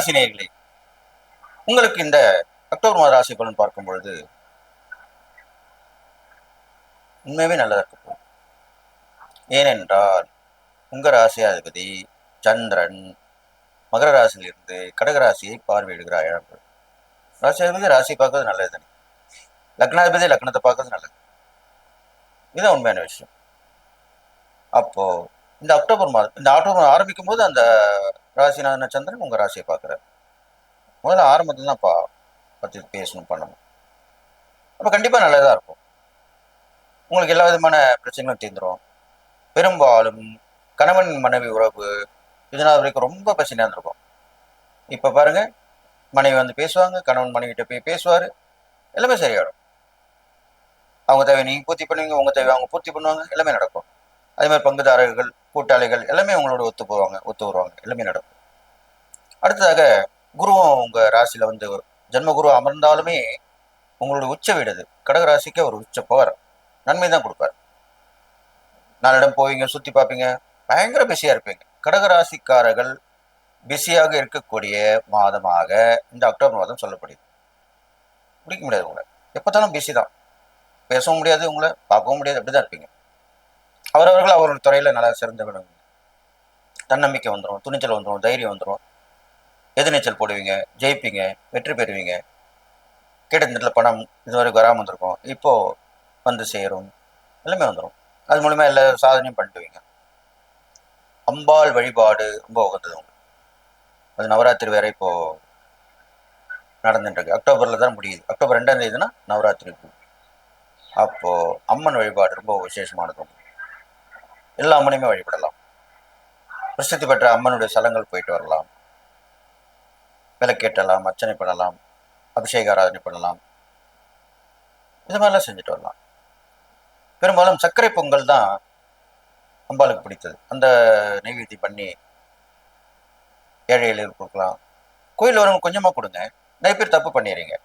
கடகராசி நேயர்களே உங்களுக்கு இந்த அக்டோபர் மாத ராசி பலன் பார்க்கும் பொழுது உண்மையாகவே நல்லதா இருக்க ஏனென்றால் உங்க ராசியாதிபதி சந்திரன் மகர ராசியிலிருந்து கடகராசியை பார்வையிடுகிறார் இழப்பு ராசியாதிபதி ராசி பார்க்கறது நல்லது தானே? லக்னாதிபதி லக்னத்தை பார்க்கறது நல்லது. இதுதான் உண்மையான விஷயம். அப்போ இந்த அக்டோபர் மாதம் இந்த அக்டோபர் ஆரம்பிக்கும் போது அந்த ராசிநாதன சந்திரன் உங்க ராசியை பார்க்குறாரு. முதல்ல ஆரம்பத்தில் தான் பா பற்றி பேசணும் பண்ணணும். அப்போ கண்டிப்பாக நல்லதாக இருக்கும். உங்களுக்கு எல்லா விதமான பிரச்சனைகளும் தீர்ந்துரும். பெரும்பாலும் கணவன் மனைவி உறவு இதனால் வரைக்கும் ரொம்ப பிரச்சனையாக இருந்திருக்கும். இப்போ பாருங்க மனைவி வந்து பேசுவாங்க கணவன் மனைவிட்ட போய் பேசுவார் எல்லாமே சரியாயிடும். அவங்க தேவை நீங்கள் பூர்த்தி பண்ணுவீங்க உங்கள் தேவை அவங்க பூர்த்தி பண்ணுவாங்க எல்லாமே நடக்கும். அதே மாதிரி பங்குதாரர்கள் கூட்டாளிகள் எல்லாமே உங்களோட ஒத்து போவாங்க ஒத்து வருவாங்க. எல்லாமே நடக்கும். அடுத்ததாக குருவும் உங்க ராசியில வந்து ஜென்மகுரு அமர்ந்தாலுமே உங்களோட உச்ச வீடு அது. கடக ராசிக்கு ஒரு உச்ச பவர். நன்மை தான் கொடுப்பாரு. நாளிடம் போவீங்க சுத்தி பார்ப்பீங்க பயங்கர பிஸியா இருப்பீங்க. கடக ராசிக்காரர்கள் பிஸியாக இருக்கக்கூடிய மாதமாக இந்த அக்டோபர் மாதம் சொல்லப்படுது பிடிக்க முடியாது உங்களை. எப்போத்தாலும் பிஸி தான். பேசவும் முடியாது உங்களை பார்க்கவும் முடியாது அப்படிதான் இருப்பீங்க. ஒரு துறையில் துறையில நல்லா சிறந்தவங்க தன்னம்பிக்கை வந்துடும் துணிச்சல் வந்துடும் தைரியம் வந்துடும் எதிர்நீச்சல் போடுவீங்க ஜெயிப்பீங்க வெற்றி பெறுவீங்க. கிட்டத்தட்ட பணம் இதுவரைக்கும் வராமல் வந்திருக்கும் இப்போ வந்து சேரும். எல்லாமே வந்துடும் அது மூலிமா எல்லா சாதனையும் பண்ணிடுவீங்க. அம்பாள் வழிபாடு ரொம்ப உகந்தது உங்களுக்கு. அது நவராத்திரி வேற இப்போ நடந்துட்டுருக்கு. அக்டோபரில் அக்டோபர்ல தான் முடியுது. அக்டோபர் ரெண்டாம் தேதினா நவராத்திரி. அப்போது அப்போ அம்மன் வழிபாடு ரொம்ப விசேஷமானது எல்லா அம்மனையுமே வழிபடலாம். பிரசித்தி பெற்ற அம்மனுடைய ஸ்தலங்கள் போயிட்டு வரலாம். விளக்கேற்றலாம் அர்ச்சனை பண்ணலாம் அபிஷேக ஆராதனை பண்ணலாம். இது மாதிரிலாம் செஞ்சுட்டு வரலாம். பெரும்பாலும் சர்க்கரை பொங்கல் தான் அம்பாளுக்கு பிடித்தது. அந்த நெய்வேத்தியம் பண்ணி ஏழை எழுதி கொடுக்கலாம். கோயில் வரவங்க கொஞ்சமாக கொடுங்க. நிறைய பேர் தப்பு பண்ணிடுறீங்க.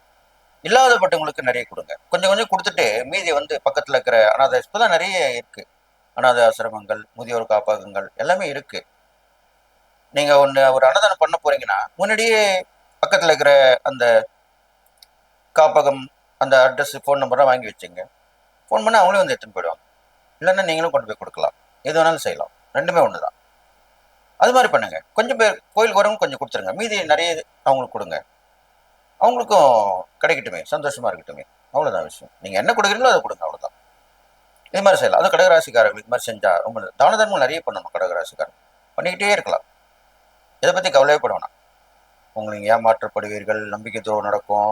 இல்லாதப்பட்டவங்களுக்கு நிறைய கொடுங்க. கொஞ்சம் கொஞ்சம் கொடுத்துட்டு மீதி வந்து பக்கத்தில் இருக்கிற அனாதை இப்போ தான் நிறைய இருக்கு. அனாதை ஆசிரமங்கள் முதியோர் காப்பகங்கள் எல்லாமே இருக்கு. நீங்க ஒன்று ஒரு அன்னதானம் பண்ண போறீங்கன்னா முன்னாடியே பக்கத்தில் இருக்கிற அந்த காப்பகம் அந்த அட்ரஸ் ஃபோன் நம்பர்லாம் வாங்கி வச்சுங்க. ஃபோன் பண்ணால் அவங்களே வந்து எடுத்துன்னு போயிடுவாங்க. இல்லைன்னா நீங்களும் கொண்டு போய் கொடுக்கலாம். எது வேணாலும் செய்யலாம். ரெண்டுமே ஒன்று தான் அது மாதிரி பண்ணுங்கள் கொஞ்சம் பேர் கோயிலுக்கு வரவங்க கொஞ்சம் கொடுத்துருங்க. மீதி நிறைய அவங்களுக்கு கொடுங்க. அவங்களுக்கும் கிடைக்கட்டுமே. சந்தோஷமாக இருக்கட்டுமே. அவ்வளோதான் விஷயம். நீங்கள் என்ன கொடுக்குறீங்களோ அதை கொடுங்க அவ்வளோ இது மாதிரி செய்யலாம். அது கடகராசிக்காரர்கள் இது மாதிரி செஞ்சா ரொம்ப தான தர்மம் நிறைய பண்ணணும் கடகராசிக்காரங்க பண்ணிக்கிட்டே இருக்கலாம். இதை பற்றி கவலையே உங்களை வேணாம். உங்களுக்கு ஏமாற்றப்படுவீர்கள் நம்பிக்கை துறவு நடக்கும்.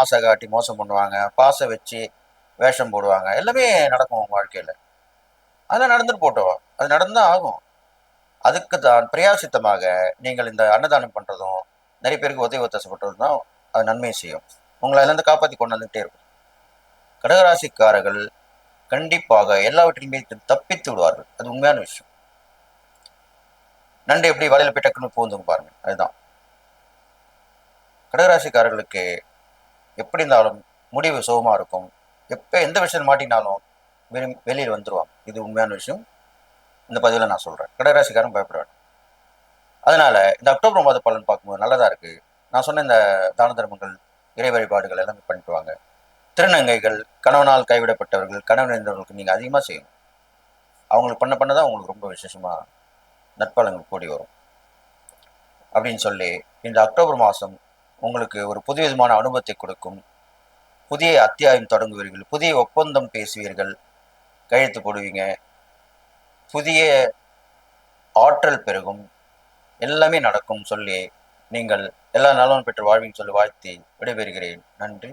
ஆசை காட்டி மோசம் பண்ணுவாங்க பாசை வச்சு வேஷம் போடுவாங்க. எல்லாமே நடக்கும் உங்கள் வாழ்க்கையில். அதெல்லாம் நடந்துட்டு போட்டோம். அது நடந்துதான் ஆகும். அதுக்கு தான் பிரயாசித்தமாக நீங்கள் இந்த அன்னதானம் பண்ணுறதும் நிறைய பேருக்கு உதவி ஒத்தாசை தான் அது நன்மையை செய்யும். உங்களை அதுலேருந்து காப்பாற்றி கொண்டு வந்துகிட்டே இருக்கும் கடகராசிக்காரர்கள் கண்டிப்பாக எல்லாவற்றிலுமே தப்பித்து விடுவார்கள். அது உண்மையான விஷயம். நண்டு எப்படி வலையில் போய் டக்குன்னு பூந்துங்க பாருங்க. அதுதான். கடகராசிக்காரர்களுக்கு எப்படி இருந்தாலும் முடிவு சுகமாக இருக்கும். எப்போ எந்த விஷயம் மாட்டினாலும் வெளி- வெளியில் வந்துடுவாங்க இது உண்மையான விஷயம். இந்த பதிவில் நான் சொல்கிறேன் கடகராசிக்காரன் பயப்பட வேண்டாம் அதனால் இந்த அக்டோபர் மாத பலன் பார்க்கும்போது நல்லதாக இருக்குது நான் சொன்ன இந்த தான தர்மங்கள் இறை வழிபாடுகள் எல்லாமே பண்ணிட்டு வாங்க. திருநங்கைகள் கணவனால் கைவிடப்பட்டவர்கள் கணவன் நீங்கள் அதிகமாக அதிகமா செய்யணும். அவங்களுக்கு பண்ண பண்ண தான் உங்களுக்கு ரொம்ப விசேஷமாக நற்பலங்கள் கூடி வரும். அப்படின்னு சொல்லி இந்த அக்டோபர் மாதம் உங்களுக்கு ஒரு புது விதமான அனுபவத்தை கொடுக்கும். புதிய அத்தியாயம் தொடங்குவீர்கள் புதிய ஒப்பந்தம் பேசுவீர்கள் கையெழுத்து போடுவீங்க. புதிய ஆற்றல் பெருகும். எல்லாமே நடக்கும் சொல்லி நீங்கள் எல்லா நலனும் பெற்று வாழ்வின்னு சொல்லி வாழ்த்தி விடைபெறுகிறேன். நன்றி.